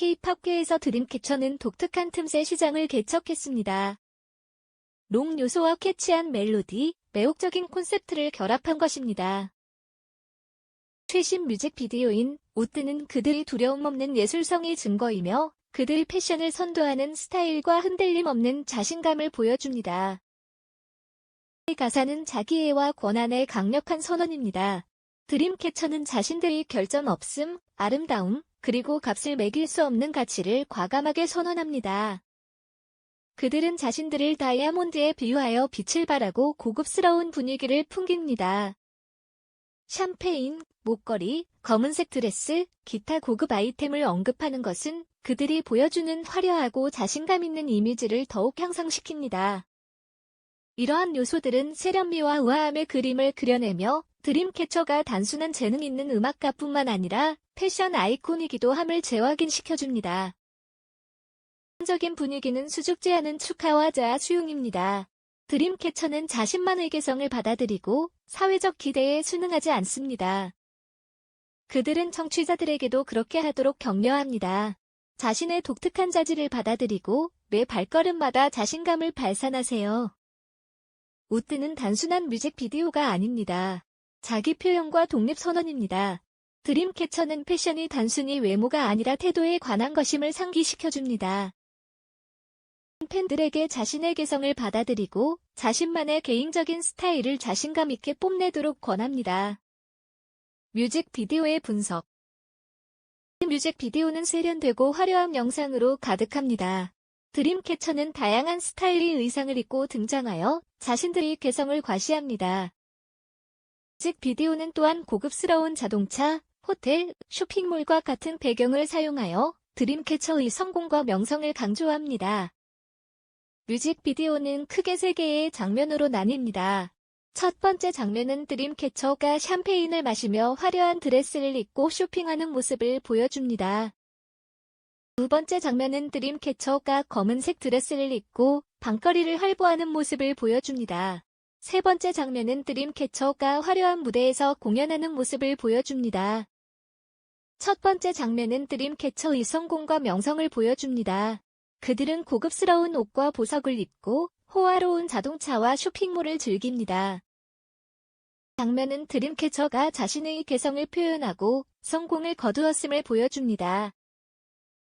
K-팝계에서 드림캐쳐는 독특한 틈새 시장을 개척했습니다. 롱 요소와 캐치한 멜로디, 매혹적인 콘셉트를 결합한 것입니다. 최신 뮤직비디오인 우뜨는 그들이 두려움 없는 예술성의 증거이며 그들의 패션을 선도하는 스타일과 흔들림 없는 자신감을 보여줍니다. 이 가사는 자기애와 권한의 강력한 선언입니다. 드림캐쳐는 자신들의 결점 없음, 아름다움, 그리고 값을 매길 수 없는 가치를 과감하게 선언합니다. 그들은 자신들을 다이아몬드에 비유하여 빛을 발하고 고급스러운 분위기를 풍깁니다. 샴페인, 목걸이, 검은색 드레스, 기타 고급 아이템을 언급하는 것은 그들이 보여주는 화려하고 자신감 있는 이미지를 더욱 향상시킵니다. 이러한 요소들은 세련미와 우아함의 그림을 그려내며 드림캐쳐가 단순한 재능 있는 음악가뿐만 아니라 패션 아이콘이기도 함을 재확인시켜줍니다. 적인 분위기는 수줍지 않은 축하와 자아 수용입니다. 드림캐쳐는 자신만의 개성을 받아들이고 사회적 기대에 순응하지 않습니다. 그들은 청취자들에게도 그렇게 하도록 격려합니다. 자신의 독특한 자질을 받아들이고 매 발걸음마다 자신감을 발산하세요. 우뜨는 단순한 뮤직비디오가 아닙니다. 자기 표현과 독립 선언입니다. 드림캐쳐는 패션이 단순히 외모가 아니라 태도에 관한 것임을 상기시켜줍니다. 팬들에게 자신의 개성을 받아들이고 자신만의 개인적인 스타일을 자신감 있게 뽐내도록 권합니다. 뮤직비디오의 분석 뮤직비디오는 세련되고 화려한 영상으로 가득합니다. 드림캐쳐는 다양한 스타일의 의상을 입고 등장하여 자신들의 개성을 과시합니다. 뮤직비디오는 또한 고급스러운 자동차, 호텔, 쇼핑몰과 같은 배경을 사용하여 드림캐쳐의 성공과 명성을 강조합니다. 뮤직비디오는 크게 세 개의 장면으로 나뉩니다. 첫 번째 장면은 드림캐쳐가 샴페인을 마시며 화려한 드레스를 입고 쇼핑하는 모습을 보여줍니다. 두 번째 장면은 드림캐쳐가 검은색 드레스를 입고 방거리를 활보하는 모습을 보여줍니다. 세 번째 장면은 드림캐쳐가 화려한 무대에서 공연하는 모습을 보여줍니다. 첫 번째 장면은 드림캐쳐의 성공과 명성을 보여줍니다. 그들은 고급스러운 옷과 보석을 입고 호화로운 자동차와 쇼핑몰을 즐깁니다. 장면은 드림캐쳐가 자신의 개성을 표현하고 성공을 거두었음을 보여줍니다.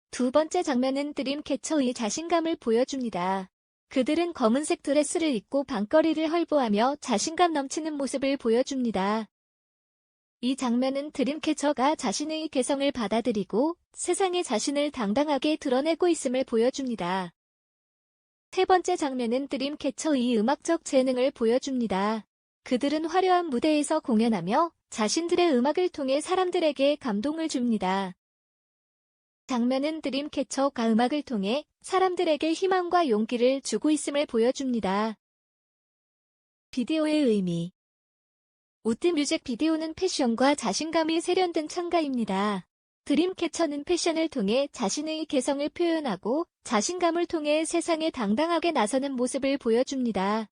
두 번째 장면은 드림캐쳐의 자신감을 보여줍니다. 그들은 검은색 드레스를 입고 방거리를 헐보하며 자신감 넘치는 모습을 보여줍니다. 이 장면은 드림캐쳐가 자신의 개성을 받아들이고 세상에 자신을 당당하게 드러내고 있음을 보여줍니다. 세 번째 장면은 드림캐쳐의 음악적 재능을 보여줍니다. 그들은 화려한 무대에서 공연하며 자신들의 음악을 통해 사람들에게 감동을 줍니다. 장면은 드림캐쳐가 음악을 통해 사람들에게 희망과 용기를 주고 있음을 보여줍니다. 비디오의 의미 우트 뮤직 비디오는 패션과 자신감이 세련된 창가입니다. 드림캐쳐는 패션을 통해 자신의 개성을 표현하고 자신감을 통해 세상에 당당하게 나서는 모습을 보여줍니다.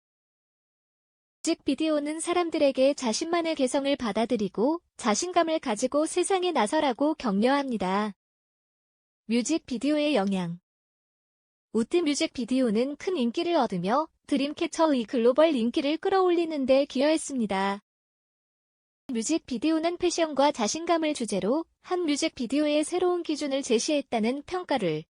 뮤직 비디오는 사람들에게 자신만의 개성을 받아들이고 자신감을 가지고 세상에 나서라고 격려합니다. 뮤직비디오의 영향 우트 뮤직비디오는 큰 인기를 얻으며 드림캐쳐의 글로벌 인기를 끌어올리는 데 기여했습니다. 뮤직비디오는 패션과 자신감을 주제로 한 뮤직비디오의 새로운 기준을 제시했다는 평가를